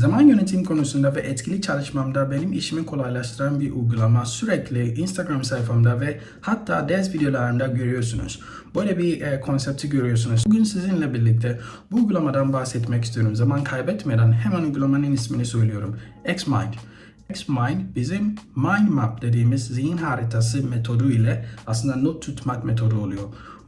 Zaman yönetim konusunda ve etkili çalışmamda benim işimi kolaylaştıran bir uygulama sürekli Instagram sayfamda ve hatta ders videolarımda görüyorsunuz. Böyle bir e, konsepti görüyorsunuz. Bugün sizinle birlikte bu uygulamadan bahsetmek istiyorum. Zaman kaybetmeden hemen uygulamanın ismini söylüyorum. Xmind. Xmind bizim mind map dediğimiz zihin haritası metodu ile aslında not tutmak metodu oluyor.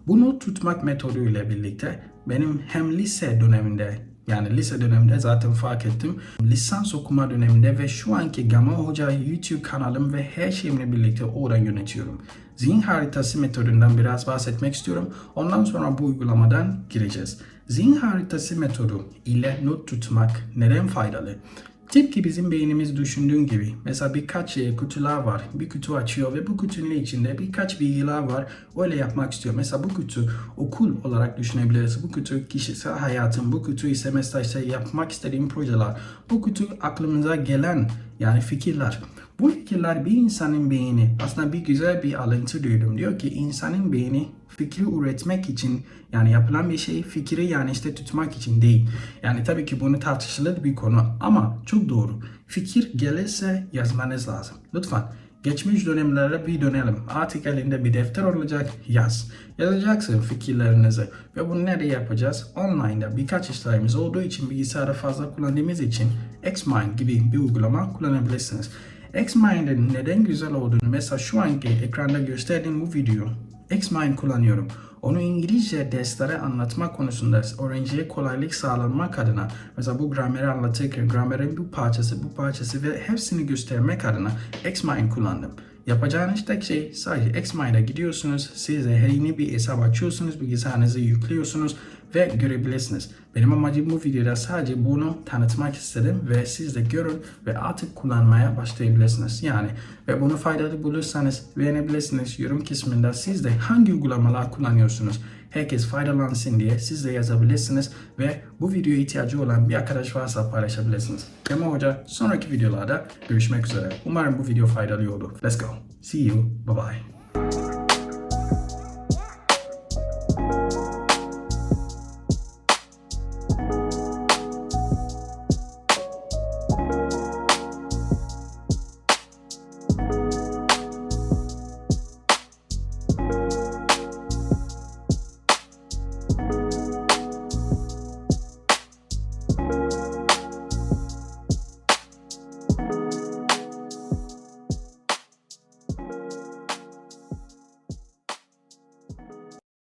Bu not tutmak metodu ile birlikte benim hem lise döneminde yani lise döneminde zaten fark ettim. Lisans okuma döneminde ve şu anki Gama Hoca YouTube kanalım ve her şeyimle birlikte oradan yönetiyorum. Zihin haritası metodundan biraz bahsetmek istiyorum. Ondan sonra bu uygulamadan gireceğiz. Zihin haritası metodu ile not tutmak neden faydalı? Tıpkı bizim beynimiz düşündüğün gibi. Mesela birkaç e, kutular var. Bir kutu açıyor ve bu kutunun içinde birkaç bilgiler var. Öyle yapmak istiyor. Mesela bu kutu okul olarak düşünebiliriz. Bu kutu kişisel hayatım. Bu kutu ise mesela işte yapmak istediğim projeler. Bu kutu aklımıza gelen yani fikirler. Bu fikirler bir insanın beyni aslında bir güzel bir alıntı duydum. Diyor ki insanın beyni fikri üretmek için yani yapılan bir şey fikri yani işte tutmak için değil. Yani tabii ki bunu tartışılır bir konu ama çok doğru. Fikir gelirse yazmanız lazım. Lütfen geçmiş dönemlere bir dönelim. Artık elinde bir defter olacak yaz. Yazacaksın fikirlerinizi ve bunu nerede yapacağız? Online'da birkaç işlerimiz olduğu için bilgisayarda fazla kullandığımız için Xmind gibi bir uygulama kullanabilirsiniz. Xmind'in neden güzel olduğunu mesela şu anki ekranda gösterdiğim bu video Xmind kullanıyorum. Onu İngilizce derslere anlatma konusunda öğrenciye kolaylık sağlamak adına mesela bu grameri anlatırken gramerin bu parçası bu parçası ve hepsini göstermek adına Xmind kullandım. Yapacağınız tek şey sadece Xmind'a gidiyorsunuz. Size yeni bir hesap açıyorsunuz. Bilgisayarınızı yüklüyorsunuz ve görebilirsiniz. Benim amacım bu videoda sadece bunu tanıtmak istedim ve siz de görün ve artık kullanmaya başlayabilirsiniz. Yani ve bunu faydalı bulursanız beğenebilirsiniz. Yorum kısmında siz de hangi uygulamalar kullanıyorsunuz? Herkes faydalansın diye siz de yazabilirsiniz ve bu videoya ihtiyacı olan bir arkadaş varsa paylaşabilirsiniz. Kemal Hoca sonraki videolarda görüşmek üzere. Umarım bu video faydalı oldu. Let's go. See you. Bye bye.